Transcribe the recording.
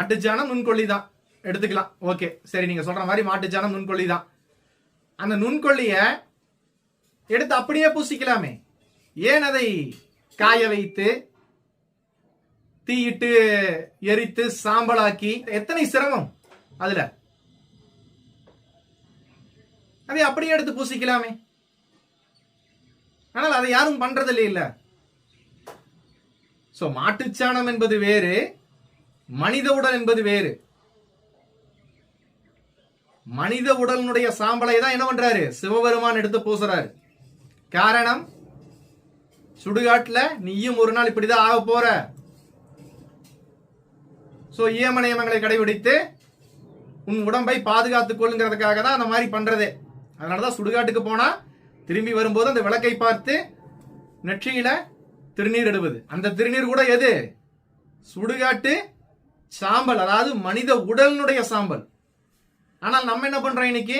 மாட்டுச்சாணம் நுண்கொல்லி தான் எடுத்துக்கலாம். ஓகே. சரி நீங்க சொல்ற மாதிரி மாட்டுச்சாணம் நுண்கொல்லி தான் அந்த நுண்கொல்லிய எடுத்து அப்படியே பூசிக்கலாமே. ஏன் அதை காய வைத்து தீயிட்டு எரித்து சாம்பலாக்கி எத்தனை சிரமம் அதுல? அதை அப்படியே எடுத்து பூசிக்கலாமே. ஆனால் அதை யாரும் பண்றதில்லை இல்ல. சோ மாட்டுச்சாணம் என்பது வேறு. மனித உடல் என்பது வேறு. மனித உடலினுடைய சாம்பலை தான் என்ன பண்றாரு? சிவபெருமான் எடுத்து பூசுறாரு. காரணம் சுடுகாட்டில் நீயும் ஒரு நாள் இப்படிதான் ஆக போற. சோ ஏம நியமங்களை கடைபிடித்து உன் உடம்பை பாதுகாத்துக் கொள்ளுங்கிறதுக்காக தான் அந்த மாதிரி பண்றதே. அதனாலதான் சுடுகாட்டுக்கு போனா திரும்பி வரும்போது அந்த விளக்கை பார்த்து நெற்றியில திருநீர் இடுவது அந்த திருநீர் கூட எது? சுடுகாட்டு சாம்பல் அதாவது மனித உடலினுடைய சாம்பல். ஆனால் நம்ம என்ன பண்றோம் இன்னைக்கு?